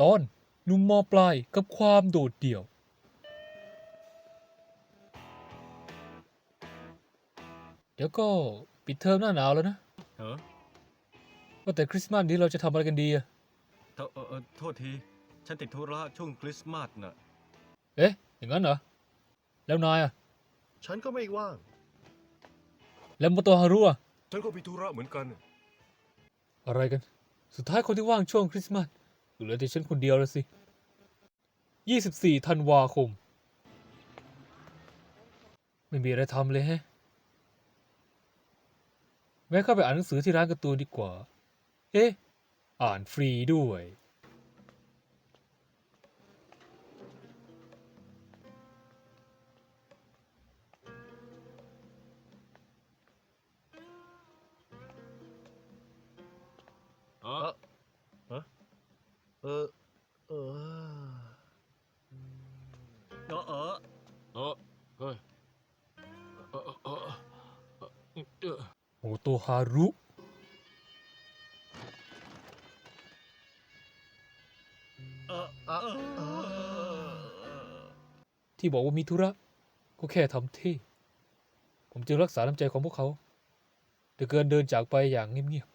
ตอนหนุ่มมอปลายกับความโดดเดี่ยว เดี๋ยวก็ปิดเทอมหน้าหนาวแล้วนะเออว่าแต่คริสต์มาสนี้เราจะทำอะไรกันดีอะโทเอ่อเอ่อโทษที ฉันติดธุระช่วงคริสต์มาสน่ะ เอ๊ะ อย่างนั้นเหรอ แล้วนายอะฉันก็ไม่ว่าง แล้วโมโตฮารุอะฉันก็มีธุระเหมือนกัน อะไรกัน สุดท้ายคนที่ว่างช่วงคริสต์มาสก็ เหลือแต่ฉันคนเดียวแล้วสิ 24ธันวาคม ไม่มีอะไรทำเลยแฮะแม้เข้าไปอ่านหนังสือที่ร้านการ์ตูนดีกว่า เอ๊ะ อ่านฟรีด้วย เออเฮ้ยเออเออเออเอโมโตฮารุ เออเอเออที่บอกว่ามีธุระ ก็แค่ทำที่ผมจึงรักษาน้ำใจของพวกเขาโดยเกินเดินจากไปอย่างเงียบ